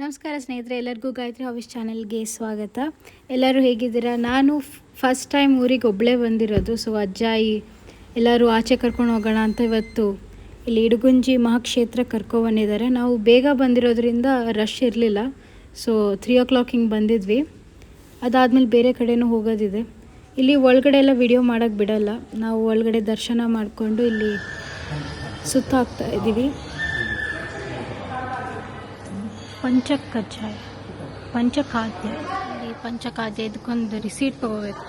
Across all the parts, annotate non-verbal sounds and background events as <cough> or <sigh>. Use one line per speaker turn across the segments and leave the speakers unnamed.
ನಮಸ್ಕಾರ ಸ್ನೇಹಿತರೆ, ಎಲ್ಲರಿಗೂ ಗಾಯತ್ರಿ ಹಾವಿಸ್ ಚಾನಲ್ಗೆ ಸ್ವಾಗತ. ಎಲ್ಲರೂ ಹೇಗಿದ್ದೀರಾ? ನಾನು ಫಸ್ಟ್ ಟೈಮ್ ಊರಿಗೆ ಒಬ್ಬಳೇ ಬಂದಿರೋದು ಸೊ ಅಜ್ಜಾಯಿ, ಎಲ್ಲರೂ ಆಚೆ ಕರ್ಕೊಂಡು ಹೋಗೋಣ ಅಂತ ಇವತ್ತು ಇಲ್ಲಿ ಇಡುಗುಂಜಿ ಮಹಾಕ್ಷೇತ್ರ ಕರ್ಕೊಬಂದಿದ್ದಾರೆ ನಾವು ಬೇಗ ಬಂದಿರೋದ್ರಿಂದ ರಶ್ ಇರಲಿಲ್ಲ ಸೊ ತ್ರೀ ಓ ಕ್ಲಾಕ್ ಹಿಂಗೆ ಬಂದಿದ್ವಿ. ಅದಾದಮೇಲೆ ಬೇರೆ ಕಡೆನೂ ಹೋಗೋದಿದೆ. ಇಲ್ಲಿ ಒಳಗಡೆ ಎಲ್ಲ ವಿಡಿಯೋ ಮಾಡೋಕ್ಕೆ ಬಿಡೋಲ್ಲ, ನಾವು ಒಳಗಡೆ ದರ್ಶನ ಮಾಡಿಕೊಂಡು ಇಲ್ಲಿ ಸುತ್ತಾಗ್ತಾ ಇದ್ದೀವಿ. ಪಂಚಕಜ್ಜಾಯ ಪಂಚಖಾದ್ಯ ಈ ಪಂಚಖಾದ್ಯ ಇದಕ್ಕೊಂದು ರಿಸೀಟ್ ತಗೋಬೇಕು.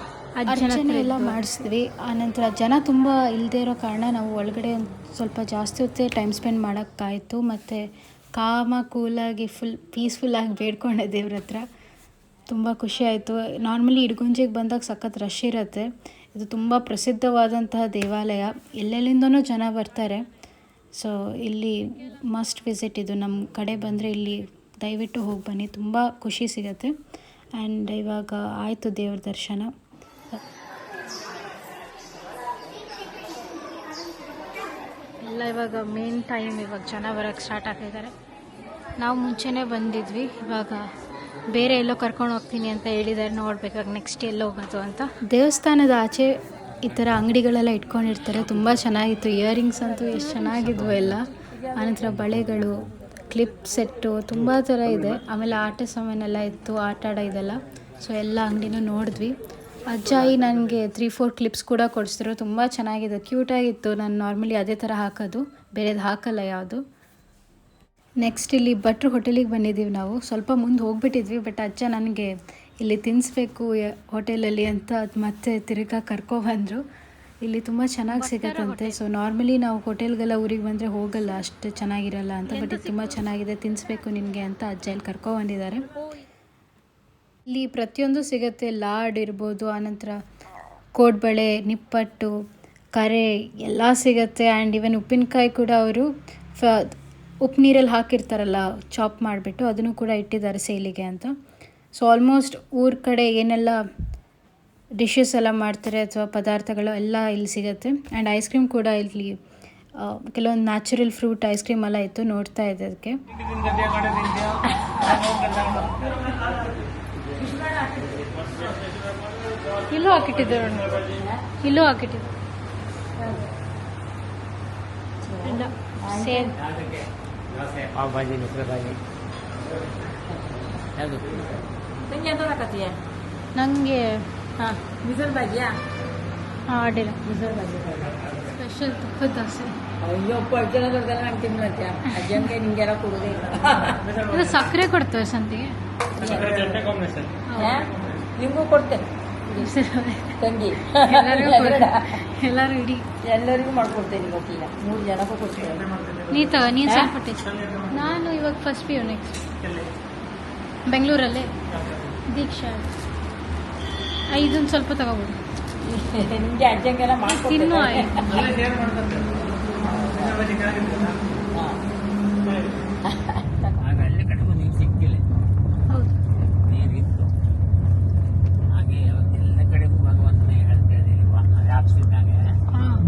ಅರ್ಚನೆ ಎಲ್ಲ ಮಾಡಿಸಿದ್ವಿ. ಆನಂತರ ಜನ ತುಂಬ ಇಲ್ಲದೇ ಇರೋ ಕಾರಣ ನಾವು ಒಳಗಡೆ ಒಂದು ಸ್ವಲ್ಪ ಜಾಸ್ತಿ ಹೊತ್ತೇ ಟೈಮ್ ಸ್ಪೆಂಡ್ ಮಾಡೋಕ್ಕಾಯಿತು. ಮತ್ತು ಕಾಮ ಕೂಲಾಗಿ ಫುಲ್ ಪೀಸ್ಫುಲ್ಲಾಗಿ ಬೇಡ್ಕೊಂಡೆ ದೇವ್ರ ಹತ್ರ. ತುಂಬ ಖುಷಿ ಆಯಿತು. ನಾರ್ಮಲಿ ಇಡ್ಗುಂಜಿಗೆ ಬಂದಾಗ ಸಖತ್ ರಶ್ ಇರುತ್ತೆ. ಇದು ತುಂಬ ಪ್ರಸಿದ್ಧವಾದಂತಹ ದೇವಾಲಯ. ಎಲ್ಲೆಲ್ಲಿಂದನೂ ಜನ ಬರ್ತಾರೆ. ಸೊ ಇಲ್ಲಿ ಮಸ್ಟ್ ವಿಸಿಟ್ ಇದು. ನಮ್ಮ ಕಡೆ ಬಂದರೆ ಇಲ್ಲಿ ದಯವಿಟ್ಟು ಹೋಗಿ ಬನ್ನಿ ತುಂಬ ಖುಷಿ ಸಿಗುತ್ತೆ. ಆ್ಯಂಡ್ ಇವಾಗ ಆಯಿತು ದೇವ್ರ ದರ್ಶನ. ಎಲ್ಲ ಇವಾಗ ಮೇನ್ ಟೈಮ್ ಇವಾಗ ಜನ ಬರೋಕ್ಕೆ ಸ್ಟಾರ್ಟ್ ಆಗಿದ್ದಾರೆ ನಾವು ಮುಂಚೆನೇ ಬಂದಿದ್ವಿ ಇವಾಗ ಬೇರೆ ಎಲ್ಲೋ ಕರ್ಕೊಂಡು ಹೋಗ್ತೀನಿ ಅಂತ ಹೇಳಿದ್ದಾರೆ ನೋಡ್ಬೇಕಾಗ ನೆಕ್ಸ್ಟ್ ಎಲ್ಲೋ ಹೋಗೋದು ಅಂತ. ದೇವಸ್ಥಾನದ ಆಚೆ ಈ ಥರ ಅಂಗಡಿಗಳೆಲ್ಲ ಇಟ್ಕೊಂಡಿರ್ತಾರೆ ತುಂಬ ಚೆನ್ನಾಗಿತ್ತು. ಇಯರಿಂಗ್ಸ್ ಅಂತೂ ಎಷ್ಟು ಚೆನ್ನಾಗಿದ್ವು ಎಲ್ಲ. ಆನಂತರ ಬಳೆಗಳು ಕ್ಲಿಪ್ ಸೆಟ್ಟು ತುಂಬ ಥರ ಇದೆ. ಆಮೇಲೆ ಆಟ ಸಾಮಾನೆಲ್ಲ ಇತ್ತು ಆಟ ಆಡೋ ಇದೆಲ್ಲ ಸೊ ಎಲ್ಲ ಅಂಗಡಿನೂ ನೋಡಿದ್ವಿ. ಅಜ್ಜಾಯಿ ನನಗೆ ತ್ರೀ ಫೋರ್ ಕ್ಲಿಪ್ಸ್ ಕೂಡ ಕೊಡಿಸಿದ್ರು. ತುಂಬ ಚೆನ್ನಾಗಿದೆ. ಕ್ಯೂಟಾಗಿತ್ತು ನಾನು ನಾರ್ಮಲಿ ಅದೇ ಥರ ಹಾಕೋದು. ಬೇರೆದು ಹಾಕಲ್ಲ ಯಾವುದು. ನೆಕ್ಸ್ಟ್ ಇಲ್ಲಿ ಭಟ್ರು ಹೋಟೆಲಿಗೆ ಬಂದಿದ್ದೀವಿ ನಾವು. ಸ್ವಲ್ಪ ಮುಂದೆ ಹೋಗಿಬಿಟ್ಟಿದ್ವಿ ಬಟ್ ಅಜ್ಜ ನನಗೆ ಇಲ್ಲಿ ತಿನ್ನಿಸ್ಬೇಕು ಹೋಟೆಲಲ್ಲಿ ಅಂತ ಅದು ಮತ್ತೆ ತಿರುಗಾ ಕರ್ಕೊಬಂದರು ಇಲ್ಲಿ ತುಂಬ ಚೆನ್ನಾಗಿ ಸಿಗುತ್ತಂತೆ ಸೊ ನಾರ್ಮಲಿ ನಾವು ಹೋಟೆಲ್ಗೆಲ್ಲ ಊರಿಗೆ ಬಂದರೆ ಹೋಗಲ್ಲ ಅಷ್ಟು ಚೆನ್ನಾಗಿರಲ್ಲ ಅಂತ ಬಟ್ ಇದು ತುಂಬ ಚೆನ್ನಾಗಿದೆ ತಿನ್ನಿಸ್ಬೇಕು ನಿನಗೆ ಅಂತ ಅಜ್ಜಲ್ಲಿ ಕರ್ಕೊಬಂದಿದ್ದಾರೆ ಇಲ್ಲಿ ಪ್ರತಿಯೊಂದು ಸಿಗುತ್ತೆ ಲಾಡ್ ಇರ್ಬೋದು ಆನಂತರ ಕೋಡ್ಬಳೆ ನಿಪ್ಪಟ್ಟು ಕರೆ ಎಲ್ಲ ಸಿಗುತ್ತೆ. ಆ್ಯಂಡ್ ಇವನ್ ಉಪ್ಪಿನಕಾಯಿ ಕೂಡ ಅವರು ಫ ಉಪ್ಪು ನೀರಲ್ಲಿ ಹಾಕಿರ್ತಾರಲ್ಲ ಚಾಪ್ ಮಾಡಿಬಿಟ್ಟು ಅದನ್ನು ಕೂಡ ಇಟ್ಟಿದ್ದಾರೆ ಸೇಲಿಗೆ ಅಂತ. ಸೊ ಆಲ್ಮೋಸ್ಟ್ ಊರ ಕಡೆ ಏನೆಲ್ಲ ಡಿಶಸ್ ಎಲ್ಲ ಮಾಡ್ತಾರೆ ಅಥವಾ ಪದಾರ್ಥಗಳು ಎಲ್ಲ ಇಲ್ಲಿ ಸಿಗುತ್ತೆ. ಆ್ಯಂಡ್ ಐಸ್ ಕ್ರೀಮ್ ಕೂಡ ಇಲ್ಲಿ ಕೆಲವೊಂದು ನ್ಯಾಚುರಲ್ ಫ್ರೂಟ್ ಐಸ್ ಕ್ರೀಮ್ ಎಲ್ಲ ಇತ್ತು ನೋಡ್ತಾ ಇದೆ ಅದಕ್ಕೆ. ಇಲ್ಲೂ ಹಾಕಿಟ್ಟಿದ್ದಾರೆ ಇಲ್ಲೂ ಹಾಕಿಟ್ಟಿದ್ದಾರೆ ನಂಗೆ ಸೇಮ್
ಹಾ ಮಿಸಲ್ ಬಾಜಿಯಾ
ಹಾಂ ಅಡ್ಡಿಲ್ಲ
ಮಿಸಲ್ ಬಾಜಿ
ಸ್ಪೆಷಲ್ ತುಪ್ಪದ ದೋಸೆ.
ಅಯ್ಯೋ ಅಜ್ಜನ ದೊಡ್ಡಲ್ಲ ನಂಗೆ ತಿನ್ನತ್ತೆ ಅಜ್ಜನ್ಗೆ ನಿಂಗೆಲ್ಲ ಕೊಡುದೇ
ಇಲ್ಲ. ಸಕ್ಕರೆ ಕೊಡ್ತೇವೆ ಸಂತಿಗೆ.
ನಿಮಗೂ ಕೊಡ್ತೇನೆ. ತಂಗಿ.
ಎಲ್ಲರಿಗೂ. ಎಲ್ಲರೂ ಇಡೀ.
ಎಲ್ಲರಿಗೂ ಮಾಡ್ಕೊಡ್ತೇನೆ ಗೊತ್ತಿಲ್ಲ ಮೂರು ಜನಕ್ಕೂ ಕೊಡ್ತೇನೆ.
ನೀ ತಗೋ ನೀನು ಸ್ವಲ್ಪ ನಾನು ಇವಾಗ ಫಸ್ಟ್ ಪಿ ಯು ನೆಕ್ಸ್ಟ್. ಬೆಂಗಳೂರಲ್ಲೇ. ದೀಕ್ಷಾ. ಐದೊಂದು ಸ್ವಲ್ಪ ತಗೋಬೋದು.
ನಿಮ್ಗೆ ಅಜ್ಜಂಗೆಲ್ಲ
ತಿನ್ನು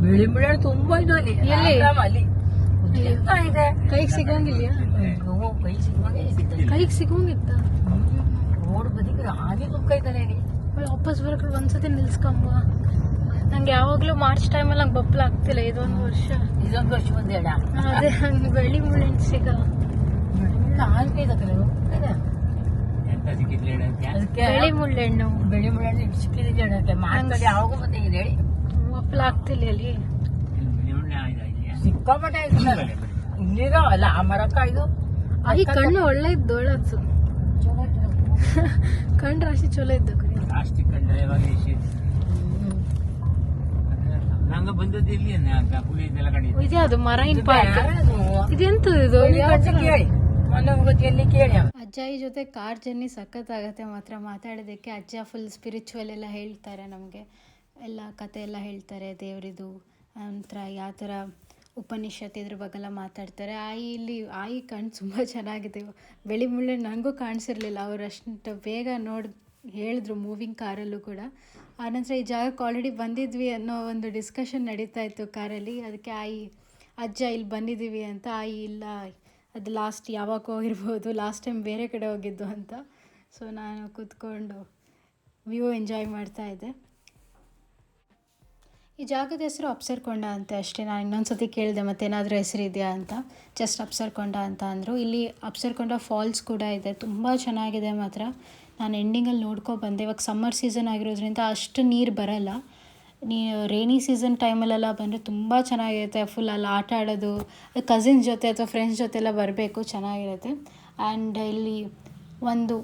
ಬಿಳಿ ಬಿಳಿ ತುಂಬಾ ಇದು ಅಲ್ಲಿ.
ಎಲ್ಲಿ? ಕೈಗೆ ಸಿಗೋಂಗಿಲ್ಲ. ಕೈಗೆ ಸಿಗೋಂಗಿತ್ತ
ರೋಡ್ ಬದಿಗೆ ಹಾಗೆ ದುಃಖ ಇದ್ದಾನೆ
ವಾಪಸ್ ಬರೋಕೆ ಒಂದ್ಸತಿ ನಿಲ್ಸ್ಕೊಂಬ. ನಂಗೆ ಯಾವಾಗಲೂ ಮಾರ್ಚ್ ಟೈಮಲ್ಲಿ ನಂಗೆ ಬಪ್ಪಲ ಆಗ್ತಿಲ್ಲ ಇದೊಂದು ವರ್ಷ.
ಇದೊಂದು ವರ್ಷ ಬಂದೇಡ
ಅದೇ ಹಂಗೆ ಬೆಳ್ಳಿ ಮುಳ್ಳೆಣ್ಣು. ಸಿಗಲ್ಲ ಬೆಳ್ಳಿ ಮುಳ್ಳೆಣ್ಣು
ಬೆಳಿ ಮುಳ್ಳೆ ಸಿಕ್ಕಿದೆ ಹೇಳಕ್ಕೆ ಮಾರ್ಕಲ್ಲಿ ಯಾವಾಗ ಬಂದೆ ಇದೆ ಹೇಳಿ.
ಬಪ್ಪಲ ಆಗ್ತಿಲ್ಲ
ಇದೆಯಾ
ಸಿಕ್ಕಾಪಟ್ಟೆ ಇಲ್ಲಿರೋ ಅಲ್ಲ ಆ ಮರಕ್ಕ ಇದು.
ಈ ಕಣ್ಣು ಒಳ್ಳೆ ಇದ್ದು ಒಳ್ಳೆ <laughs> ಕಣ್ಣು ರಾಶಿ ಚಲೋ ಇದ್ದು
ಪ್ಲಾಸ್ಟಿಕ್ ನಂಗ ಬಂದದ್ದು ಇಲ್ಲಿ ಹುಲಿ ಇದೆಲ್ಲ ಕಡೆ.
ಇದೆ ಅದು ಮರೈನ್ ಪಾರ್ಕ್ ಇದೆಂತ ಇದು
ಕೇಳಿ ಮೊನ್ನೆ ಗೊತ್ತಿಯಲ್ಲಿ ಕೇಳಿ ಅವ.
ಅಜ್ಜಾಯಿ ಜೊತೆ ಕಾರ್ ಜರ್ನಿ ಸಖತ್ತಾಗತ್ತೆ. ಮಾತ್ರ ಮಾತಾಡೋದಕ್ಕೆ ಅಜ್ಜ ಫುಲ್ ಸ್ಪಿರಿಚುವಲ್ ಎಲ್ಲ ಹೇಳ್ತಾರೆ ನಮಗೆ. ಎಲ್ಲ ಕತೆ ಎಲ್ಲ ಹೇಳ್ತಾರೆ ದೇವರಿದು. ನಂತರ ಯಾವ ಥರ ಉಪನಿಷತ್ ಇದ್ರ ಬಗ್ಗೆಲ್ಲ ಮಾತಾಡ್ತಾರೆ. ಆಯಿ ಇಲ್ಲಿ ಆಯಿ ಕಣ್ಣು ತುಂಬ ಚೆನ್ನಾಗಿದೆ. ಬೆಳಿ ಮುಳ್ಳೆ ನನಗೂ ಕಾಣಿಸಿರ್ಲಿಲ್ಲ. ಅವ್ರು ಅಷ್ಟು ಬೇಗ ನೋಡಿ ಹೇಳಿದ್ರು ಮೂವಿಂಗ್ ಕಾರಲ್ಲೂ ಕೂಡ. ಆನಂತರ ಈ ಜಾಗಕ್ಕೆ ಆಲ್ರೆಡಿ ಬಂದಿದ್ವಿ ಅನ್ನೋ ಒಂದು ಡಿಸ್ಕಷನ್ ನಡೀತಾ ಇತ್ತು ಕಾರಲ್ಲಿ ಅದಕ್ಕೆ, ಆಯಿ, ಅಜ್ಜ ಇಲ್ಲಿ ಬಂದಿದ್ದೀವಿ ಅಂತ. ಆಯಿ, ಇಲ್ಲ,
ಅದು ಲಾಸ್ಟ್ ಯಾವಾಗ ಹೋಗಿರ್ಬೋದು ಲಾಸ್ಟ್ ಟೈಮ್ ಬೇರೆ ಕಡೆ ಹೋಗಿದ್ದು ಅಂತ. ಸೊ ನಾನು ಕೂತ್ಕೊಂಡು ವ್ಯೂ ಎಂಜಾಯ್ ಮಾಡ್ತಾ ಇದ್ದೆ. ಈ ಜಾಗದ ಹೆಸರು ಅಪ್ಸರ್ಕೊಂಡ ಅಂತ ಅಷ್ಟೇ. ನಾನು ಇನ್ನೊಂದು ಸತಿ ಕೇಳಿದೆ, ಮತ್ತೇನಾದರೂ ಹೆಸರು ಇದೆಯಾ ಅಂತ? ಜಸ್ಟ್ ಅಪ್ಸರ್ಕೊಂಡ ಅಂತ ಅಂದರು. ಇಲ್ಲಿ ಅಪ್ಸರ್ಕೊಂಡ ಫಾಲ್ಸ್ ಕೂಡ ಇದೆ. ತುಂಬ ಚೆನ್ನಾಗಿದೆ ಮಾತ್ರ. ನಾನು ಎಂಡಿಂಗಲ್ಲಿ ನೋಡ್ಕೊ ಬಂದೆ. ಇವಾಗ ಸಮ್ಮರ್ ಸೀಸನ್ ಆಗಿರೋದ್ರಿಂದ ಅಷ್ಟು ನೀರು ಬರಲ್ಲ. ನೀ ರೈನಿ ಸೀಸನ್ ಟೈಮಲ್ಲೆಲ್ಲ ಬಂದರೆ ತುಂಬ ಚೆನ್ನಾಗಿರುತ್ತೆ ಫುಲ್ ಅಲ್ಲಿ ಆಟ ಆಡೋದು. ಕಸಿನ್ಸ್ ಜೊತೆ ಅಥವಾ ಫ್ರೆಂಡ್ಸ್ ಜೊತೆ ಎಲ್ಲ ಬರಬೇಕು, ಚೆನ್ನಾಗಿರುತ್ತೆ. ಆ್ಯಂಡ್ ಇಲ್ಲಿ ಒಂದು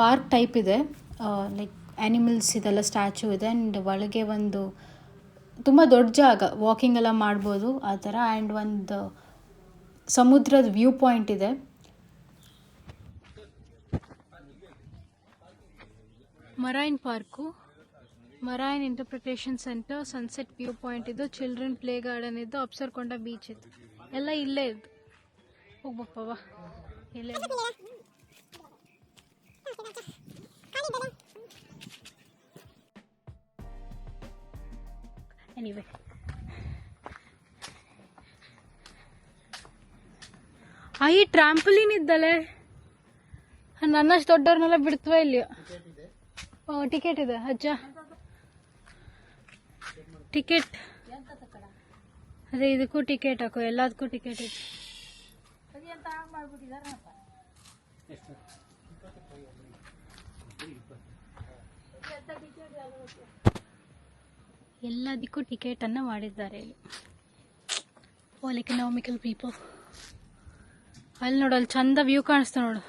ಪಾರ್ಕ್ ಟೈಪ್ ಇದೆ. ಲೈಕ್ ಆ್ಯನಿಮಲ್ಸ್ ಇದೆಲ್ಲ ಸ್ಟ್ಯಾಚು ಇದೆ. ಆ್ಯಂಡ್ ಒಳಗೆ ಒಂದು ತುಂಬ ದೊಡ್ಡ ಜಾಗ. ವಾಕಿಂಗ್ ಎಲ್ಲ ಮಾಡ್ಬೋದು ಆ ಥರ. ಆ್ಯಂಡ್ ಒಂದು ಸಮುದ್ರದ ವ್ಯೂ ಪಾಯಿಂಟ್ ಇದೆ. Marine park marine interpretation centre sunset view point ಇದು ಚಿಲ್ಡ್ರನ್ ಪ್ಲೇ ಗಾರ್ಡನ್ ಇದ್ದು ಅಪ್ಸರ್ಕೊಂಡ ಬೀಚ್ ಇತ್ತು ಎಲ್ಲ ಇಲ್ಲೇ ಇದ್ದು. ಹೋಗ್ಬಪ್ಪ ಬಾ. ಇಲ್ಲೇ ಇದೆ. ಆ ಈ ಟ್ರಾಂಪಲಿನ್ ಇದ್ದಲೆ. ನನ್ನಷ್ಟು ದೊಡ್ಡವ್ರನ್ನೆಲ್ಲ ಬಿಡ್ತವ ಇಲ್ಲಿ ಟಿಕೆಟ್ ಇದೆ, ಅಜ್ಜ. ಟಿಕೆಟ್ ಅದೇ ಇದಕ್ಕೂ ಟಿಕೆಟ್ ಹಾಕು, ಎಲ್ಲದಕ್ಕೂ ಟಿಕೆಟ್ ಇದೆ. ಎಲ್ಲದಕ್ಕೂ ಟಿಕೆಟನ್ನು ಮಾಡಿದ್ದಾರೆ ಇಲ್ಲಿ. ಓಲ್ ಎಕನಾಮಿಕಲ್ ಪೀಪಲ್ ಅಲ್ಲಿ ನೋಡು ಚಂದ ವ್ಯೂ ಕಾಣಿಸ್ತಾ ನೋಡು.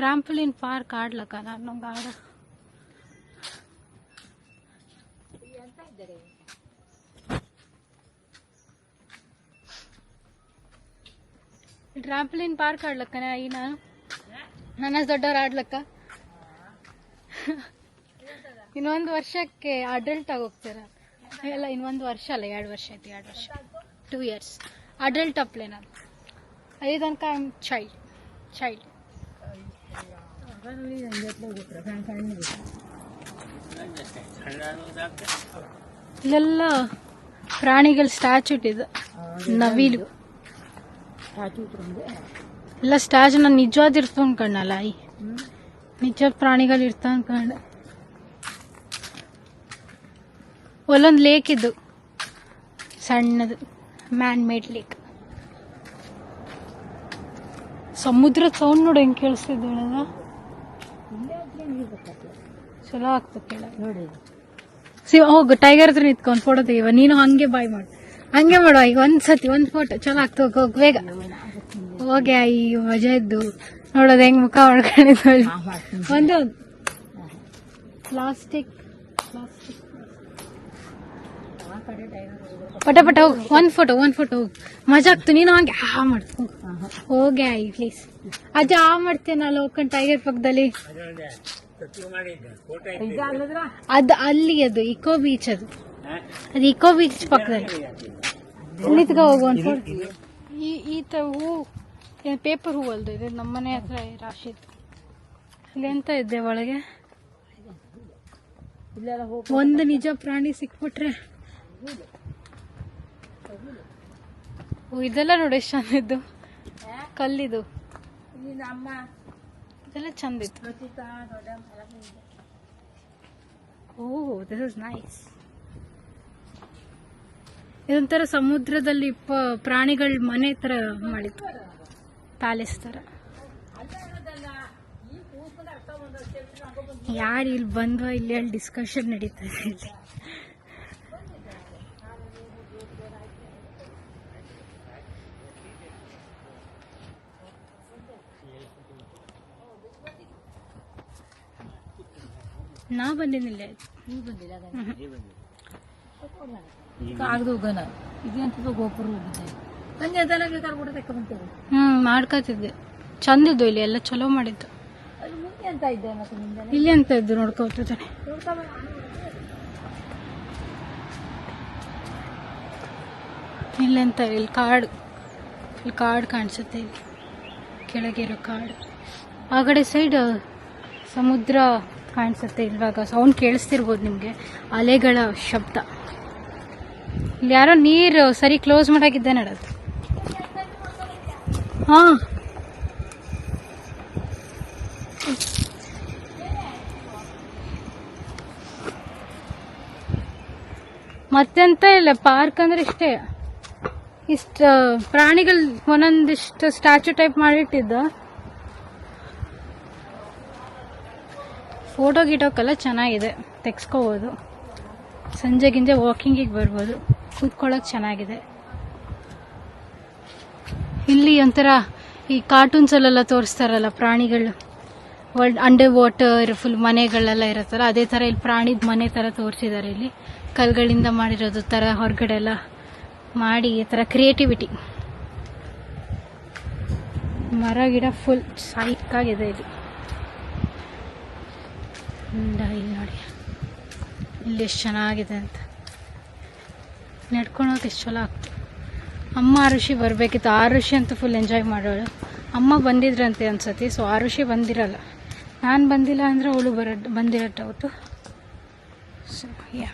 ಟ್ರಾಂಪಲಿನ್ ಪಾರ್ಕ್ ಆಡ್ಲಕ್ಕ ನಾನು ಆಡ. ಟ್ರಾಂಪಲಿನ್ ಪಾರ್ಕ್ ಆಡ್ಲಕ್ಕನ ಈ ನಾನು ನನ್ನ ದೊಡ್ಡವ್ರು ಆಡ್ಲಕ್ಕ? ಇನ್ನೊಂದು ವರ್ಷಕ್ಕೆ ಅಡಲ್ಟ್ ಆಗಿ ಹೋಗ್ತೀರ? ಎಲ್ಲ ಇನ್ನೊಂದು ವರ್ಷ ಅಲ್ಲ, ಎರಡು ವರ್ಷ ಐತಿ, ಎರಡು ವರ್ಷ. ಟೂ ಇಯರ್ಸ್ ಅಡಲ್ಟ್ ಅಪ್ಲೇ ನಾನು. ಐದು ತನಕ ಐ ಆಮ್ ಚೈಲ್ಡ್ ಚೈಲ್ಡ್ ಇಲ್ಲೆಲ್ಲ ಪ್ರಾಣಿಗಳ ಸ್ಟ್ಯಾಚ್ಯೂಟ್ ಇದು. ನವಿಲು. ಇಲ್ಲ ಸ್ಟ್ಯಾಚು ನಾನು ನಿಜವಾದ ಇರ್ತು ಅನ್ಕೊಂಡಲ್ಲ ಈ. ನಿಜ ಪ್ರಾಣಿಗಳು ಇರ್ತ ಅನ್ಕೊಂಡೆ ಒಲ್ಲೊಂದು ಲೇಕ್ ಇದ್ದು ಸಣ್ಣದು ಮ್ಯಾನ್ ಮೇಡ್ ಲೇಕ್ ಸಮುದ್ರದ ಸೌಂಡ್ ನೋಡಿ ಹೆಂಗೆ ಕೇಳಿಸ್ತಿದ್ದು ಚಲೋ ಆಗ್ತದೆ
ನೋಡಿ.
ಸಿ ಹೋಗು ಟೈಗರ್ ಹತ್ರ ನಿಂತ್ಕೊಂಡು ಫೋಟೋ ತೆಗಿವ ನೀನು ಹಂಗೆ ಬಾಯ್ ಮಾಡು. ಹಂಗೆ ಮಾಡುವ ಈಗ ಒಂದ್ ಸತಿ ಒಂದ್ ಫೋಟೋ ಚಲೋ ಆಗ್ತದೆ ಹೋಗ್ ಹೋಗ್ ಬೇಗ. ಹೋಗಿ ಈ ಮಜಾ ಇದ್ದು. ನೋಡೋದು ಹೆಂಗ್ ಮುಖ ಮಾಡ್ಕೊಂಡಿದ್ದು ಒಂದು ಪ್ಲಾಸ್ಟಿಕ್ ಪ್ಲಾಸ್ಟಿಕ್ ಪಟ ಪಟ ಹೋಗಿ ಒಂದ್ ಫೋಟೋ ಒಂದ್ ಫೋಟೋ ಹೋಗಿ. ಮಜಾ ಆಗ್ತು ನೀನು ಹಂಗೆ ಆ ಮಾಡ್ತು ಹೋಗು. ಆಯ್ ಪ್ಲೀಸ್ ಅಜ್ಜ ಆ ಮಾಡ್ತೇನೆ ಅಲ್ಲಿ ಹೋಗ್ಕೊಂಡು ಟೈಗರ್ ಪಕ್ಕದಲ್ಲಿ? ಅದು ಅಲ್ಲಿ ಅದು ಇಕೋ ಬೀಚ್ ಅದು. ಅದು ಇಕೋ ಬೀಚ್ ಪಕ್ಕದಲ್ಲಿ. ನಿಂತ್ಕ ಹೋಗು ಒಂದು ಫೋಟೋ ಈ ಈ ತ ಹೂ ಪೇಪರ್ ಹೂ ಅಲ್ದು ಇದು ನಮ್ಮನೆ ಹತ್ರ ರಾಶಿ ಇತ್ತು. ಇಲ್ಲಿ ಎಂತ ಇದ್ದೆ ಒಳಗೆ? ಒಂದು ನಿಜ ಪ್ರಾಣಿ ಸಿಕ್ಬಿಟ್ರೆ. ಇದೆಲ್ಲ ನೋಡಿ ಎಷ್ಟು ಚಂದಿದ್ದು ಕಲ್ಲಿದು. ಇದೆಲ್ಲ ಚಂದಿತ್ತು.
ರಚಿತಾ ದೊಡ್ಡ
ಓ ದಿಸ್ ಇಸ್ ನೈಸ್ ಇದೊಂಥರ ಸಮುದ್ರದಲ್ಲಿ ಪ್ರಾಣಿಗಳ ಮನೆ ತರ ಮಾಡಿತ್ತು. ಪ್ಯಾಲೇಸ್ ತರ. ಯಾರು ಇಲ್ಲಿ ಬಂದ್ವಾ ಇಲ್ಲಿ ಅಲ್ಲಿ ಡಿಸ್ಕಷನ್ ನಡೀತದೆ ಇಲ್ಲಿ. ನಾ ಬಂದಿನಿಲ್ಲ.
ನೀವು ಬಂದಿಲ್ಲ ಕಾಗದ ಹೋಗೋಣ. ಇದೆಂತದ್ದು ಗೋಪುರ ಹೋಗಿದೆ ನಂಗೆ ಅದೆಲ್ಲ ಬೇಕಾದ್ರೆ ಕೂಡ ತಕೊಂಡ್ಬರ್ತೇವೆ
ಹ್ಮ್ ಮಾಡ್ಕೋತಿದ್ದೆ ಚಂದಿದ್ದು ಇಲ್ಲಿ ಎಲ್ಲ ಚಲೋ ಮಾಡಿದ್ದು.
ಅಲ್ಲಿ ಮುಂದೆ ಅಂತ ಇದ್ದೆ ಮತ್ತೆ ನಿಂದೆ
ಇಲ್ಲಿ ಅಂತ ಇದ್ದು ನೋಡ್ಕೊತಾನೆ ಇಲ್ಲೆಂತ ಇಲ್ಲಿ ಕಾಡು. ಇಲ್ಲಿ ಕಾಡು ಕಾಣಿಸುತ್ತೆ ಕೆಳಗೆ ಕೆಳಗಿರೋ ಕಾಡು. ಆ ಕಡೆ ಸೈಡ್ ಸಮುದ್ರ ಕಾಣಿಸುತ್ತೆ ಇವಾಗ ಸೌಂಡ್ ಕೇಳಿಸ್ತಿರ್ಬೋದು ನಿಮಗೆ. ಅಲೆಗಳ ಶಬ್ದ. ಇಲ್ಲಿ ಯಾರೋ ನೀರು ಸರಿ ಕ್ಲೋಸ್ ಮಾಡಾಕಿದ್ದೆ ನಡೋದು. ಹಾ. ಮತ್ತೆಂತ ಇಲ್ಲ ಪಾರ್ಕ್ ಅಂದ್ರೆ ಇಷ್ಟೇ. ಇಷ್ಟ ಪ್ರಾಣಿಗಳು ಒಂದೊಂದಿಷ್ಟು ಸ್ಟ್ಯಾಚು ಟೈಪ್ ಮಾಡಿಟ್ಟಿದ್ದ. ಫೋಟೋ ಗಿಟೋಕ್ಕೆಲ್ಲ ಚೆನ್ನಾಗಿದೆ, ತೆಗ್ಸ್ಕೋಬೋದು. ಸಂಜೆ ಗಿಂಜೆ ವಾಕಿಂಗಿಗೆ ಬರ್ಬೋದು. ಕೂತ್ಕೊಳ್ಳೋಕೆ ಚೆನ್ನಾಗಿದೆ. ಇಲ್ಲಿ ಒಂಥರ ಈ ಕಾರ್ಟೂನ್ಸಲ್ಲೆಲ್ಲ ತೋರಿಸ್ತಾರಲ್ಲ ಪ್ರಾಣಿಗಳು. ವರ್ಲ್ಡ್ ಅಂಡರ್ ವಾಟರ್ ಫುಲ್ ಮನೆಗಳೆಲ್ಲ ಇರುತ್ತಲ್ಲ, ಅದೇ ಥರ ಇಲ್ಲಿ ಪ್ರಾಣಿದ ಮನೆ ಥರ ತೋರಿಸಿದ್ದಾರೆ ಇಲ್ಲಿ. ಕಲ್ಗಳಿಂದ ಮಾಡಿರೋದು ಥರ ಹೊರಗಡೆ ಎಲ್ಲ ಮಾಡಿ ಈ ಥರ ಕ್ರಿಯೇಟಿವಿಟಿ ಮರ, ಗಿಡ ಫುಲ್ ಸಾಯಿಕಾಗಿದೆ ಇಲ್ಲಿ. ಇಲ್ಲಿ ನೋಡಿ. ಇಲ್ಲಿ ಎಷ್ಟು ಚೆನ್ನಾಗಿದೆ ಅಂತ. ನಡ್ಕೊಳೋಕೆ ಎಷ್ಟು ಚಲೋ ಆಗ್ತದೆ. ಅಮ್ಮ ಆರುಷಿ ಬರಬೇಕಿತ್ತು. ಆರುಷಿ ಅಂತೂ ಫುಲ್ ಎಂಜಾಯ್ ಮಾಡೋಳು ಅಮ್ಮ ಬಂದಿದ್ರಂತೆ ಅನ್ಸತಿ ಸೊ ಆರುಷಿ ಬಂದಿರಲ್ಲ. ನಾನು ಬಂದಿಲ್ಲ ಅಂದರೆ ಅವಳು ಬರೋ ಬಂದಿರೋ ಡೌಟು ಸೊ ಯಾ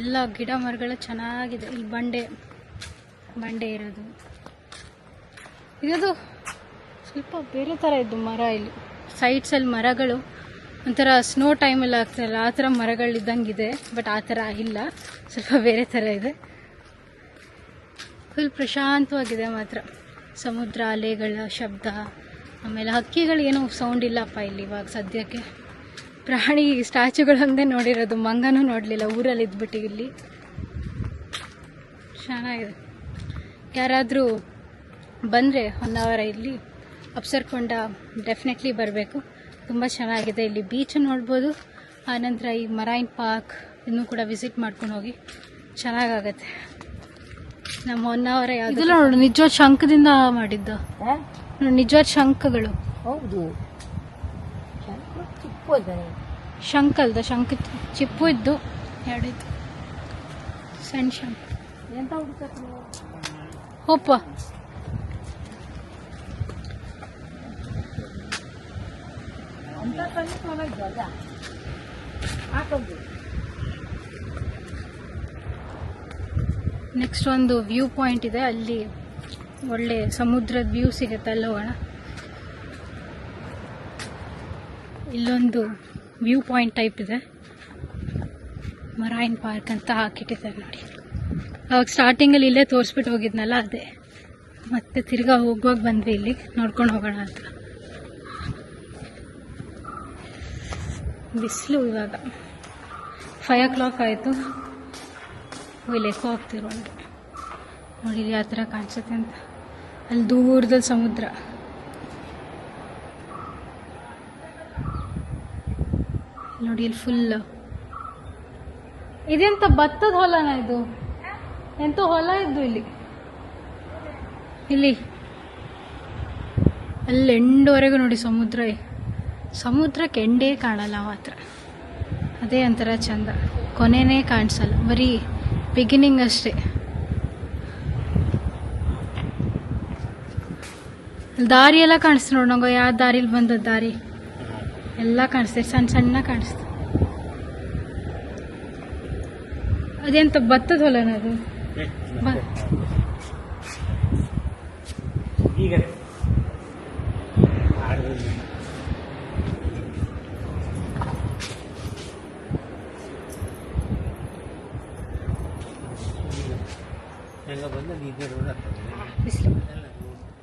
ಎಲ್ಲ ಗಿಡ ಮರಗಳು ಚೆನ್ನಾಗಿದೆ. ಇಲ್ಲಿ ಬಂಡೆ. ಬಂಡೆ ಇರೋದು. ಇರೋದು ಸ್ವಲ್ಪ ಬೇರೆ ಥರ ಇದ್ದು ಮರ ಇಲ್ಲಿ. ಸೈಡ್ಸಲ್ಲಿ ಮರಗಳು. ಒಂಥರ ಸ್ನೋ ಟೈಮಲ್ಲಿ ಆಗ್ತಾರಲ್ಲ ಆ ಥರ ಇದೆ ಬಟ್ ಆ ಥರ ಇಲ್ಲ. ಸ್ವಲ್ಪ ಬೇರೆ ಥರ ಇದೆ. ಫುಲ್ ಪ್ರಶಾಂತವಾಗಿದೆ ಮಾತ್ರ. ಸಮುದ್ರ, ಅಲೆಗಳ ಶಬ್ದ. ಆಮೇಲೆ ಹಕ್ಕಿಗಳು ಸೌಂಡ್ ಇಲ್ಲಪ್ಪ ಇಲ್ಲಿ ಇವಾಗ ಸದ್ಯಕ್ಕೆ. ಪ್ರಾಣಿ ಸ್ಟ್ಯಾಚುಗಳೊಂದೇ ನೋಡಿರೋದು. ಮಂಗನೂ ನೋಡಲಿಲ್ಲ. ಊರಲ್ಲಿ ಇದ್ಬಿಟ್ಟು ಇಲ್ಲಿ. ಚೆನ್ನಾಗಿದೆ. ಯಾರಾದರೂ ಬಂದರೆ ಹೊನ್ನಾವರ ಇಲ್ಲಿ ಅಪ್ಸರ್ಕೊಂಡ ಡೆಫಿನೆಟ್ಲಿ ಬರಬೇಕು. ತುಂಬ ಚೆನ್ನಾಗಿದೆ ಇಲ್ಲಿ ಬೀಚ್ ನೋಡ್ಬೋದು. ಆನಂತರ ಈ ಮರೈನ್ ಪಾರ್ಕ್ ಇನ್ನೂ ಕೂಡ ವಿಸಿಟ್ ಮಾಡ್ಕೊಂಡು ಹೋಗಿ ಚೆನ್ನಾಗಾಗತ್ತೆ. ನಮ್ಮ ಹೊನ್ನಾವರ ಯಾವುದು ನೋಡು ನಿಜವಾದ ಶಂಖದಿಂದ ಮಾಡಿದ್ದು. ನೋಡಿ ನಿಜವಾದ ಶಂಖಗಳು.
ಹೌದು.
ಶಂಖ ಅಲ್ದ ಶಂಖ ಚಿಪ್ಪು ಇದ್ದು ಎರಡಿದ್ದು ಸಣ್ಣ ಶಂಖ.
ಅದ
ನೆಕ್ಸ್ಟ್ ಒಂದು ವ್ಯೂ ಪಾಯಿಂಟ್ ಇದೆ. ಅಲ್ಲಿ ಒಳ್ಳೆ ಸಮುದ್ರದ ವ್ಯೂ ಸಿಗುತ್ತೆ ಅಲ್ಲಿ ಹೋಗೋಣ ಇಲ್ಲೊಂದು ವ್ಯೂ ಪಾಯಿಂಟ್ ಟೈಪ್ ಇದೆ. ಮರೈನ್ ಪಾರ್ಕ್ ಅಂತ ಹಾಕಿಟ್ಟಿದ್ದಾರೆ ನೋಡಿ. ಅವಾಗ ಸ್ಟಾರ್ಟಿಂಗಲ್ಲಿ ಇಲ್ಲೇ ತೋರಿಸ್ಬಿಟ್ಟು ಹೋಗಿದ್ನಲ್ಲ ಅದೇ. ಮತ್ತೆ ತಿರ್ಗಾ ಹೋಗುವಾಗ ಬಂದ್ವಿ ಇಲ್ಲಿ, ನೋಡ್ಕೊಂಡು ಹೋಗೋಣ ಅಂತ. ಬಿಸಿಲು ಇವಾಗ. ಫೈವ್ ಓ ಕ್ಲಾಕ್ ಆಯಿತು ಇಲ್ಲಿ ಆಗ್ತಿರೋದು ನೋಡಿ ಆ ಥರ ಕಾಣಿಸುತ್ತೆ ಅಂತ. ಅಲ್ಲಿ ದೂರದಲ್ಲಿ ಸಮುದ್ರ. ನೋಡಿ ಇಲ್ಲಿ ಫುಲ್ ಇದೆಂತ ಭತ್ತದ ಹೊಲನ ಇದು? ಎಂತ ಹೊಲ ಇದ್ದು ಇಲ್ಲಿ. ಇಲ್ಲಿ. ಅಲ್ಲಿ ಎಂಡವರೆಗೂ ನೋಡಿ ಸಮುದ್ರ. ಸಮುದ್ರಕ್ಕೆ ಎಂಡೇ ಕಾಣಲ್ಲ ಮಾತ್ರ. ಅದೇ ಒಂಥರ ಚಂದ. ಕೊನೆನೇ ಕಾಣಿಸಲ್ಲ. ಬರೀ ಬಿಗಿನಿಂಗ್ ಅಷ್ಟೇ. ದಾರಿ ಎಲ್ಲ ಕಾಣಿಸ್ತು ನೋಡಿ ನಂಗೆ. ಯಾವ ದಾರಿಲಿ ಬಂದದ್ದು ದಾರಿ? ಎಲ್ಲ ಕಾಣಿಸ್ತದೆ ಸಣ್ಣ ಸಣ್ಣ ಕಾಣಿಸ್ತು. ಅದೇಂತ ಭತ್ತದ ಹೊಲನ ಅದು? ಬ-
ಈಗ.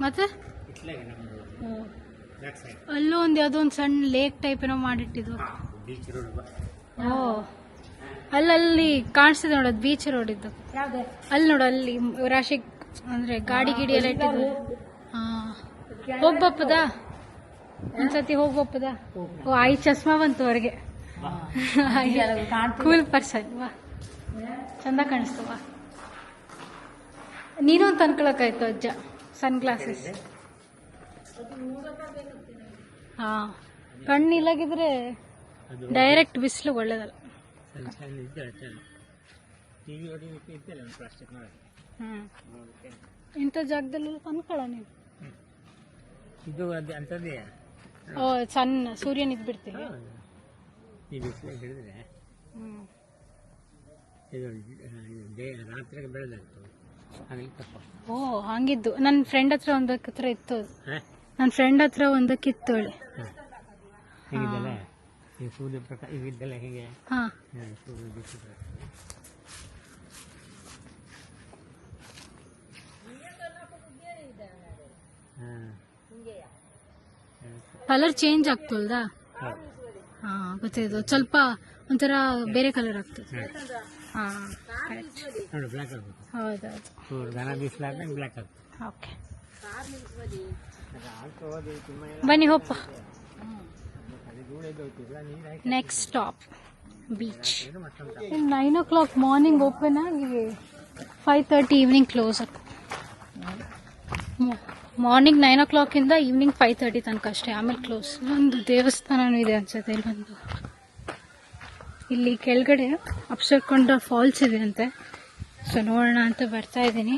ಮತ್ತೆ? ಅಲ್ಲೂ ಒಂದು ಯಾವುದೋ ಒಂದು ಸಣ್ಣ ಲೇಕ್ ಟೈಪ್ ಏನೋ ಮಾಡಿಟ್ಟಿದ್ವು ಓ. ಅಲ್ಲಲ್ಲಿ ಕಾಣಿಸ್ತಿದೆ ನೋಡೋದು ಬೀಚ್ ರೋಡ್ ಇದ್ದು ಅಲ್ಲಿ ನೋಡು ಅಲ್ಲಿ ರಾಶಿ ಅಂದ್ರೆ ಗಾಡಿ ಗಿಡಿ ಎಲ್ಲ ಇಟ್ಟಿದ್ರು ಹಾ ಹೋಗ್ಬಪ್ಪದ? ಒಂದ್ಸತಿ ಹೋಗ್ಬಪ್ಪದ? ಓ ಐ ಚಸ್ಮಾ ಬಂತು ಅವ್ರಿಗೆ.
ಕಾಣ್ತು
ಕೂಲ್ ಪರ್ಸನ್ ವಾ. ಚಂದ ಕಾಣಿಸ್ತು ವಾ. ನೀನು ಅಂತ ಅನ್ಕೊಳಕಾಯ್ತು ಅಜ್ಜ ಸನ್ ಗ್ಲಾಸಸ್ ಹಾ. ಕಣ್ಣು ಇಲ್ಲಾಗಿದ್ರೆ ಡೈರೆಕ್ಟ್ ಬಿಸಿಲು ಒಳ್ಳೇದಲ್ಲ. ಹ್ಮ್. ಇಂಥ ನೀವು.
ಇದು ಅದು ಅಂಥದ್ದೇ
ಓ ಸಣ್ಣ ಸೂರ್ಯನ ಇದ್ಬಿಡ್ತೀವಿ.
ಈ ಬಿಸಿಲು ಹಿಡಿದ್ರೆ?
ಹ್ಮ್.
ಇದು ಡೇ ರಾತ್ರಿಗೆ ತಪ್ಪ.
ಓ ಹಂಗಿದ್ದು. ನನ್ನ ಫ್ರೆಂಡ್ ಹತ್ರ ಒಂದಕ್ಕೆ ಹತ್ರ ಇತ್ತು.
ಹಾಂ.
ನನ್ನ ಫ್ರೆಂಡ್ ಹತ್ರ ಒಂದಕ್ಕಿತ್ತು. ಹೇಳಿ
ಈ ಸೂರ್ಯ ಪ್ರಕಾಶ ಹೀಗಿದ್ದಲ್ಲ ಹೀಗೆ.
ಹಾ.
ಸೂರ್ಯ ಬಿಸಿಲು ಹಾಂ.
ಕಲರ್ ಚೇಂಜ್ ಆಗ್ತಲ್ದಾ? ಹಾ ಗೊತ್ತಿದ್ದು ಸ್ವಲ್ಪ ಒಂಥರ ಬೇರೆ ಕಲರ್ ಆಗ್ತದೆ. ಹಾ ಹೌದೌದು. ಓಕೆ. ಬನ್ನಿ ಹೋಪ
ಅದು ಧೂಳು ಎದ್ದೋಗ್ತಿಲ್ಲ ನೀರು ಹಾಕಿ next stop
beach nine o'clock morning open ಆಗಿ five thirty evening close morning nine ಓ ಕ್ಲಾಕಿಂದ ಈವ್ನಿಂಗ್ ಫೈವ್ ತರ್ಟಿ ತನಕ ಅಷ್ಟೇ ಆಮೇಲೆ ಕ್ಲೋಸ್ ಒಂದು ದೇವಸ್ಥಾನನೂ ಇದೆ ಅನ್ಸುತ್ತೆ ಬಂದು. ಇಲ್ಲಿ ಕೆಳಗಡೆ ಅಪ್ಸರ್ಕೊಂಡ ಫಾಲ್ಸ್ ಇದೆ ಅಂತೆ. ಸೊ ನೋಡೋಣ ಅಂತ ಬರ್ತಾ ಇದ್ದೀನಿ.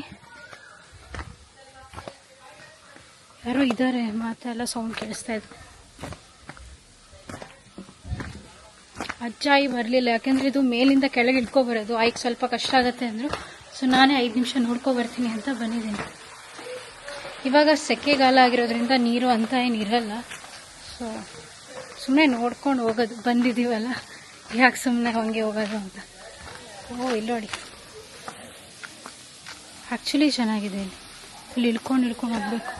ಯಾರೋ ಇದ್ದಾರೆ ಮಾತೆಲ್ಲ ಸೌಂಡ್ ಕೇಳಿಸ್ತಾ ಇದೆ. ಅಜ್ಜಾಯಿ ಬರಲಿಲ್ಲ, ಯಾಕೆಂದ್ರೆ ಇದು ಮೇಲಿಂದ ಕೆಳಗೆ ಇಟ್ಕೊ ಬರೋದು ಆಯ್ಕೆ ಸ್ವಲ್ಪ ಕಷ್ಟ ಆಗುತ್ತೆ ಅಂದರು. ಸೊ ನಾನೇ ಐದು ನಿಮಿಷ ನೋಡ್ಕೊ ಬರ್ತೀನಿ ಅಂತ ಬಂದಿದ್ದೀನಿ. ಇವಾಗ ಸೆಕೆಗಾಲ ಆಗಿರೋದ್ರಿಂದ ನೀರು ಅಂತ ಏನು ಇರಲ್ಲ. ಸೊ ಸುಮ್ಮನೆ ನೋಡ್ಕೊಂಡು ಹೋಗೋದು. ಬಂದಿದ್ದೀವಲ್ಲ? ಯಾಕೆ ಸುಮ್ಮನೆ ಹಂಗೆ ಹೋಗೋದು ಅಂತ? ಓ ಇಲ್ಲೋಡಿ ಆ್ಯಕ್ಚುಲಿ ಚೆನ್ನಾಗಿದೆ ಇಲ್ಲಿ. ಇಲ್ಲಿ ಇಳ್ಕೊಂಡು ಇಳ್ಕೊಂಡು ಹೋಗ್ಬೇಕು.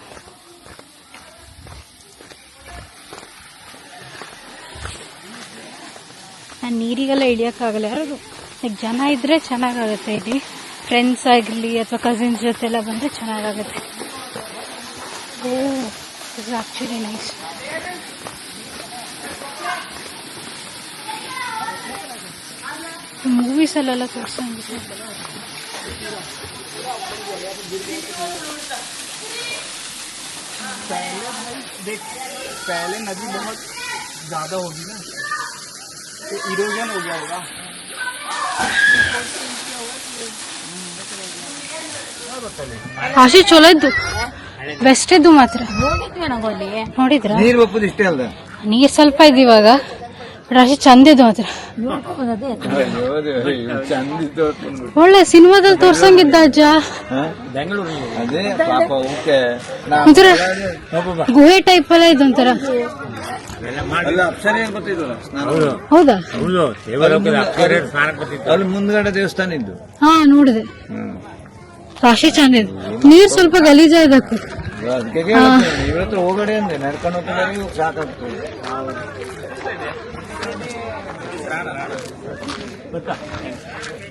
ನೀರಿಗೆಲ್ಲ ಇಳಿಯೋಕ್ಕಾಗಲ್ಲ ಯಾರು ಲೈಕ್ ಜನ ಇದ್ದರೆ ಚೆನ್ನಾಗಾಗುತ್ತೆ ಇಲ್ಲಿ ಫ್ರೆಂಡ್ಸ್ ಆಗಿರಲಿ ಅಥವಾ ಕಸಿನ್ಸ್ ಜೊತೆ ಎಲ್ಲ ಬಂದರೆ ಚೆನ್ನಾಗಾಗುತ್ತೆ ಓ ಇಸ್ ಆ್ಯಕ್ಚುಲಿ ನೈಸ್ ಮೂವೀಸಲ್ಲೆಲ್ಲ ತೋರಿಸಂಗಿದೆ
पहले नदी बहुत ज्यादा होगी ना तो इरोजन हो गया होगा
ಆಶೆ ಚಲೋ ಇದ್ದು ಬೆಸ್ಟ್ ಇದ್ದು ಮಾತ್ರ ನೋಡಿದ್ರ
ನೀರು ಒಪ್ಪುದು ಇಷ್ಟೇ ಅಲ್ದ
ನೀರ್ ಸ್ವಲ್ಪ ಇದ್ದು ಇವಾಗ ರಾಶಿ ಚಂದ ಇದ್ದು ಮಾತ್ರ
ಚಂದಿದ್ದು
ಒಳ್ಳೆ ಸಿನಿಮಾದಲ್ಲಿ ತೋರ್ಸಂಗಿದ್ದ ಅಜ್ಜ
ಬೆಂಗಳೂರಲ್ಲಿ
ಅದೇ ಪಾಪ ಓಕೆ
ಒಂಥರ ಗುಹೆ ಟೈಪ್ ಎಲ್ಲ ಇದು ಒಂಥರ
ಅಲ್ಲ ಅಪ್ಸರ ಏನ್ ಗೊತ್ತಿದ್ವಲ್ಲ
ಹೌದಾ.
ಹೌದು?
ದೇವಲೋಕದ ಅಕ್ಷರ ಸ್ನಾನಕ್ಕೆ ಬರ್ತಿತ್ತು
ಅಲ್ಲಿ ಮುಂದ್ಗಡೆ ದೇವಸ್ಥಾನ ಇದ್ದು.
ಹಾ ನೋಡಿದೆ. ರಾಶಿ ಚಂದ ಇದ್ದು ನೀರ್ ಸ್ವಲ್ಪ ಗಲೀಜ ಇದಕ್ಕೆ
ಅದಕ್ಕೆ ಹೋಗಡೆ ಅಂದ್ರೆ ನಡ್ಕೊಂಡು ಸಾಕಾಗ್ತದೆ.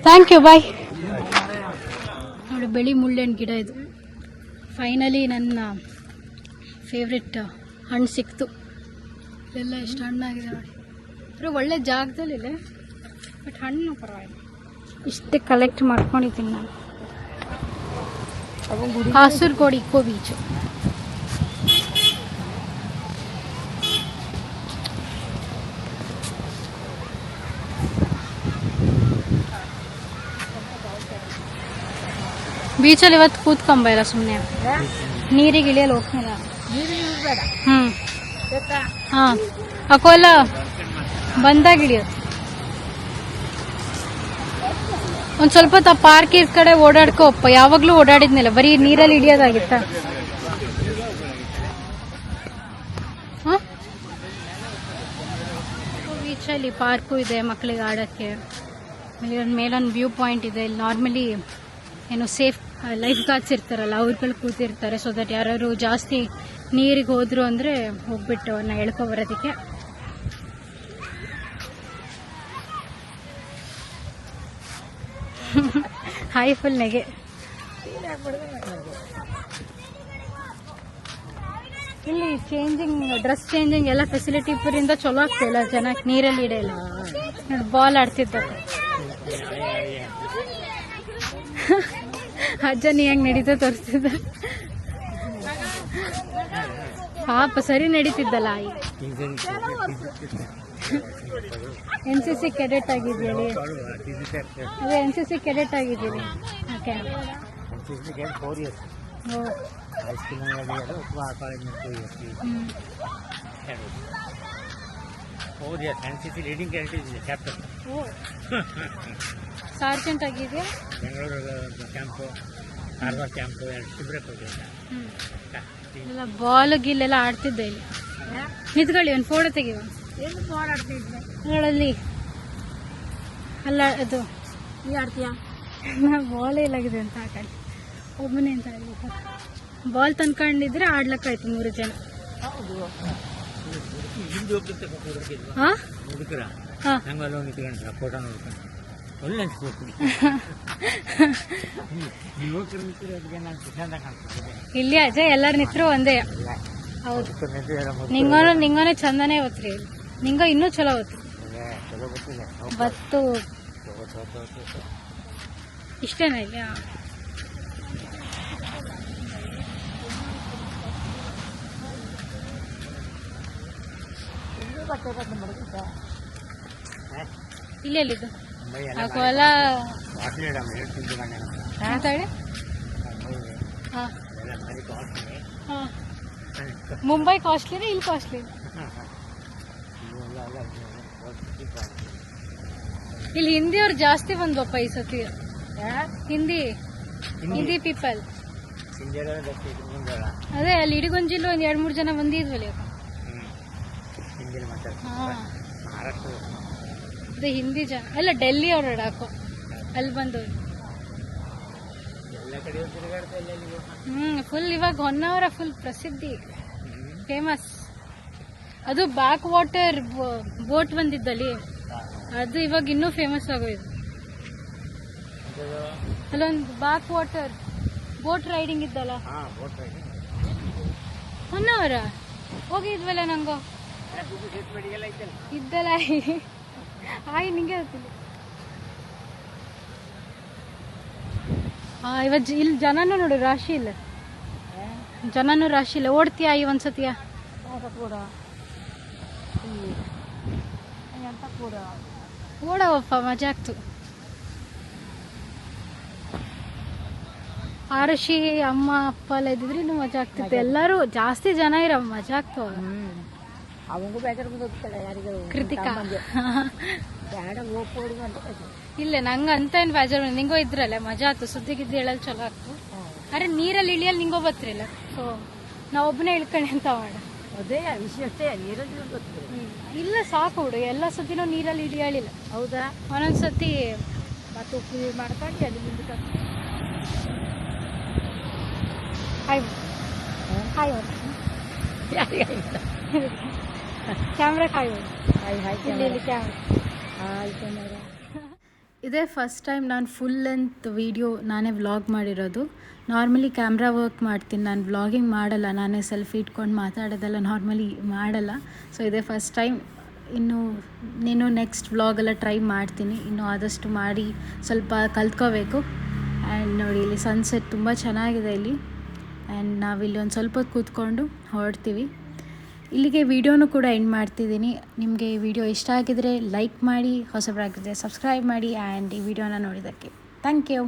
ಥ್ಯಾಂಕ್ ಯು ಬಾಯ್ ನೋಡಿ ಬೆಳಿ ಮುಳ್ಳೆಣ್ಣು ಗಿಡ ಇದು. ಫೈನಲಿ ನನ್ನ ಫೇವ್ರೆಟ್ ಹಣ್ಣು ಸಿಕ್ತು. ಎಲ್ಲ ಎಷ್ಟು ಹಣ್ಣಾಗಿದೆ ನೋಡಿ. ಅಂದರೆ ಒಳ್ಳೆ ಜಾಗದಲ್ಲಿದೆ ಬಟ್ ಹಣ್ಣು ಪರವಾಗಿಲ್ಲ. ಇಷ್ಟೇ ಕಲೆಕ್ಟ್ ಮಾಡ್ಕೊಂಡಿದ್ದೀನಿ ನಾನು. ಕಾಸರಗೋಡು ಇಕೋ ಬೀಚು ಬೀಚಲ್ಲಿ ಇವತ್ತು ಕೂತ್ಕೊಂಬ ಇಲ್ಲ ಸುಮ್ಮನೆ ನೀರಿಗೆ ಇಳಿಯಲು ಹೋಗ್ತಿಲ್ಲ ಹ್ಞೂ ಹಾಂ. ಅಕೋಲ, ಬಂದಾಗ ಹಿಡಿಯೋದು ಒಂದು ಸ್ವಲ್ಪ ಆ ಪಾರ್ಕ್ ಈ ಕಡೆ ಓಡಾಡ್ಕೋಪ್ಪ ಯಾವಾಗಲೂ ಓಡಾಡಿದ್ನಲ್ಲ, ಬರೀ ನೀರಲ್ಲಿ ಇಳಿಯೋದಾಗಿತ್ತ ಬೀಚಲ್ಲಿ ಪಾರ್ಕು ಇದೆ ಮಕ್ಕಳಿಗೆ ಆಡೋಕ್ಕೆ. ಆಮೇಲೆ ಒಂದು ಮೇಲೊಂದು ವ್ಯೂ ಪಾಯಿಂಟ್ ಇದೆ. ಇಲ್ಲಿ ನಾರ್ಮಲಿ ಏನು ಸೇಫ್ ಲೈಫ್ ಗಾರ್ಡ್ಸ್ ಇರ್ತಾರಲ್ಲ, ಅವ್ರುಗಳು ಕೂತಿರ್ತಾರೆ. ಸೊ ದಟ್ ಯಾರು ಜಾಸ್ತಿ ನೀರಿಗೆ ಹೋದ್ರು ಅಂದರೆ ಹೋಗ್ಬಿಟ್ಟು ಅವ್ರನ್ನ ಎಳ್ಕೊ ಬರೋದಕ್ಕೆ. ಹಾಯ್ ಫುಲ್ ನೆಗೆ. ಇಲ್ಲಿ ಚೇಂಜಿಂಗ್ ಡ್ರೆಸ್ ಚೇಂಜಿಂಗ್ ಎಲ್ಲ ಫೆಸಿಲಿಟಿ ಇಬ್ಬರಿಂದ ಚಲೋ ಆಗ್ತಿಲ್ಲ ಜನಕ್ಕೆ, ನೀರಲ್ಲಿ ಇಡಲ್ಲ ನೋಡಿ ಬಾಲ್ ಆಡ್ತಿದ್ದ. ಅಜ್ಜ ನೀ ಹೆಂಗ್ ನಡೀತಾ ತೋರಿಸ್ತಿದ್ದ. ಪಾಪ ಸರಿ ನಡೀತಿದ್ದಲ್ಲ ಆಯಿ ಎನ್ ಸಿ ಸಿ ಕೆಡೆಟ್ ಆಗಿದ್ದೀರಿ. ಅದೇ ಎನ್ ಸಿ ಸಿ ಕೆಡೆಟ್ ಆಗಿದ್ದೀರಿ. ಓಕೆ
ಫೋರ್ ಇಯರ್ಸ್
ಓ
ಹೈಸ್ಕೂಲ್ ಅಥವಾ ಕಾಲೇಜ್ ಟೂ ಇಯರ್ಸ್
ಹ್ಮ್
ಹೌದು yes N C C leading candidate ಇದೆ ಕ್ಯಾಪ್ಟನ್
ಓ ಸಾರ್ಜೆಂಟ್ ಆಗಿದೆಯಾ
ಬೆಂಗಳೂರು ಕ್ಯಾಂಪು ಕಾರವಾರ ಕ್ಯಾಂಪ್ ಎರಡು
ಶಿಬಿರ ಎಲ್ಲ ಬಾಲ್ ಗಿಲ್ಲೆಲ್ಲ ಆಡ್ತಿದ್ದೆ ಇಲ್ಲಿ. ನಿಂತ್ಕೊಳ್ಳಿ ಒಂದು ಫೋಟೋ ತೆಗಿವ ಅದರಲ್ಲಿ. ಅಲ್ಲ ಅದು.
ನೀ ಆಡ್ತೀಯಾ?
ಬಾಲೇ ಇಲ್ಲಾಗಿದೆ ಅಂತ ಆಕಡೆ ಕಡೆ ಒಬ್ಬನೇ ಅಂತ ಬಾಲ್ ತಂದ್ಕೊಂಡಿದ್ರೆ ಆಡ್ಲಕ್ಕಾಯ್ತು ಮೂರು ಜನ. ಹಾ. ಹಾ
ನಿಂತ್ಕೊಂಡು ಫೋಟೋ ನೋಡ್ಕೊಂಡು. ಒಳ್ಳೆ
ಇಲ್ಲಿ ಅಜಯ್ ಎಲ್ಲಾರು ನಿತ್ರು ಒಂದೇ. ಹೌದು. ನಿಂಗೋನು ನಿಂಗೋನು ಚಂದನೇ ಓದ್ರಿ. ನಿಂಗೋ ಇನ್ನೂ ಚಲೋ ಓದ್ರಿ. ಬತ್ತು.
ಇಷ್ಟೇನ ಇಲ್ಲ? ಇಲ್ಲ ಚಲೋ
ಇಷ್ಟೇನಾ ಇಲ್ಲಿ ಹಾ.
ಇನ್ನೂ ಬಟ್ಟೆ ಬಟ್ಟೆ ಮಡಗಿದ್ದ
ಇಲ್ಲಿ ಎಲ್ಲಿದ್ದು
ಮುಂಬೈ ಕಾಸ್ಟ್ಲಿ
ಇಲ್ಲಿ ಹೇಳಿ?
ಕಾಸ್ಟ್ಲಿ
ಹಾ. ಮುಂಬೈ ಕಾಸ್ಟ್ಲಿನ ಇಲ್ಲಿ ಕಾಸ್ಟ್ಲಿ ಇಲ್ಲಿ ಹಿಂದಿಯವ್ರು ಜಾಸ್ತಿ ಬಂದ್ವಪ್ಪ ಈ ಸತಿ. ಹಿಂದಿ? ಹಿಂದಿ. ಪೀಪಲ್ ಅದೇ ಅಲ್ಲಿ ಇಡಗುಂಜಿಲು ಒಂದ್ ಎರಡ್ ಮೂರ್ ಜನ ಬಂದಿದ್ವಲ್ಲಿ ಹಾ. ಅದೇ ಹಿಂದಿ ಜನ. ಅಲ್ಲ ಡೆಲ್ಲಿ ಅವ್ರು ಅಡಾಕು ಅಲ್ಲಿ ಬಂದವ್ರು.
ಇಲ್ಲಿ
ಹ್ಮ್ ಫುಲ್ ಇವಾಗ ಹೊನ್ನಾವರ ಫುಲ್ ಪ್ರಸಿದ್ಧಿ ಫೇಮಸ್ ಅದು ಬ್ಯಾಕ್ ವಾಟರ್ ಬೋಟ್ ಬಂದಿದ್ದಲ್ಲಿ. ಅದು ಇವಾಗ ಇನ್ನೂ ಫೇಮಸ್ ಆಗೋಯ್ತು ಅಲ್ಲೊಂದು ಬ್ಯಾಕ್ ವಾಟರ್ ಬೋಟ್ ರೈಡಿಂಗ್ ಇದ್ದಲ್ಲ ಹೊನ್ನಾವರ ಹೋಗಿದ್ವಲ್ಲ ನಂಗೋ? ಇದ್ದಲ್ಲ. ಆಯ್ ನಿಂಗೆ ಗೊತ್ತಿಲ್ಲ ಹಾ ಇವತ್ತು ಇಲ್ಲಿ ಜನನೂ ನೋಡು ರಾಶಿ ಇಲ್ಲ. ಜನನೂ ರಾಶಿ ಇಲ್ಲ. ಓಡ್ತೀಯಾ ಈ ಒಂದ್ಸತಿಯ? ಓಡವಪ್ಪ ಮಜಾ ಆಗ್ತು. ಆರಶಿ ಅಮ್ಮ ಅಪ್ಪ ಎಲ್ಲ ಇದ್ದಿದ್ರೆ ಇನ್ನೂ ಮಜಾ ಆಗ್ತಿತ್ತು. ಎಲ್ಲರೂ ಜಾಸ್ತಿ ಜನ ಇರೋ ಮಜಾ ಆಗ್ತವ
ಹ್ಮ್. ಅವಂಗೂ ಬೇಜಾರು ಬಂದೋಗ್ತಾಳೆ ಯಾರಿಗೂ
ಕೃತಿಕಾ.
ಬೇಡ ಅಂತ.
ಇಲ್ಲ ನಂಗೆ ಅಂತ ಏನು ಬೇಜಾರು. ನಿಂಗೋ ಇದ್ರಲ್ಲ ಮಜಾ ಆಯ್ತು ಸುದ್ದಿ ಗಿದ್ದಿ ಹೇಳಲ್ ಚಲೋ ಆಗ್ತು ಅರೆ ನೀರಲ್ಲಿ ಇಳಿಯಲ್ಲಿ ನಿಂಗೋ ಬತ್ರಿಲ್ಲ ಸೊ ನಾ ಒಬ್ಬನೇ ಇಳ್ಕೊಂಡೆ ಅಂತ ಮಾಡ.
ಅದೇ ವಿಷಯ ಅಷ್ಟೇ ನೀರಲ್ಲಿ ಗೊತ್ತಿದೆ
ಇಲ್ಲ ಸಾಕು ಬಿಡು. ಎಲ್ಲ ಸತಿನೂ ನೀರಲ್ಲಿ ಇಳಿಯಲಿಲ್ಲ.
ಹೌದಾ?
ಒಂದೊಂದು ಸತಿ
ಮತ್ತೆ ಉಪ್ಪು ಮಾಡ್ಕೊಂಡು ಅಲ್ಲಿ ಮುಂದಕ್ಕೆ
hi hi camera hi
hi hi
ಇಲ್ಲಿ ಇಲ್ಲಿ ಕ್ಯಾಮ್ರಾ
ಹಾಯ್ ಕ್ಯಾಮರಾ <laughs>
ಇದೇ ಫಸ್ಟ್ ಟೈಮ್ ನಾನು ಫುಲ್ ಲೆಂತ್ ವೀಡಿಯೋ ನಾನೇ ವ್ಲಾಗ್ ಮಾಡಿರೋದು. ನಾರ್ಮಲಿ ಕ್ಯಾಮ್ರಾ ವರ್ಕ್ ಮಾಡ್ತೀನಿ. ನಾನು ವ್ಲಾಗಿಂಗ್ ಮಾಡಲ್ಲ. ನಾನೇ ಸೆಲ್ಫಿ ಇಟ್ಕೊಂಡು ಮಾತಾಡೋದೆಲ್ಲ ನಾರ್ಮಲಿ ಮಾಡಲ್ಲ. ಸೊ ಇದೇ ಫಸ್ಟ್ ಟೈಮ್ ಇನ್ನು ನೀನು ನೆಕ್ಸ್ಟ್ ವ್ಲಾಗೆಲ್ಲ ಟ್ರೈ ಮಾಡ್ತೀನಿ. ಇನ್ನು ಆದಷ್ಟು ಮಾಡಿ ಸ್ವಲ್ಪ ಕಲ್ತ್ಕೋಬೇಕು. ಆ್ಯಂಡ್ ನೋಡಿ ಇಲ್ಲಿ ಸನ್ಸೆಟ್ ತುಂಬ ಚೆನ್ನಾಗಿದೆ ಇಲ್ಲಿ. ಆ್ಯಂಡ್ ನಾವಿಲ್ಲಿ ಒಂದು ಸ್ವಲ್ಪ ಕೂತ್ಕೊಂಡು ಹೊರಡ್ತೀವಿ. ಇಲ್ಲಿಗೆ ವಿಡಿಯೋನು ಕೂಡ ಎಂಡ್ ಮಾಡ್ತಿದ್ದೀನಿ. ನಿಮಗೆ ಈ ವಿಡಿಯೋ ಇಷ್ಟ ಆಗಿದರೆ ಲೈಕ್ ಮಾಡಿ ಹೊಸಬರಾಗಿದ್ದರೆ ಸಬ್ಸ್ಕ್ರೈಬ್ ಮಾಡಿ ಆ್ಯಂಡ್ ಈ ವಿಡಿಯೋನ ನೋಡಿದ್ದಕ್ಕೆ. Thank you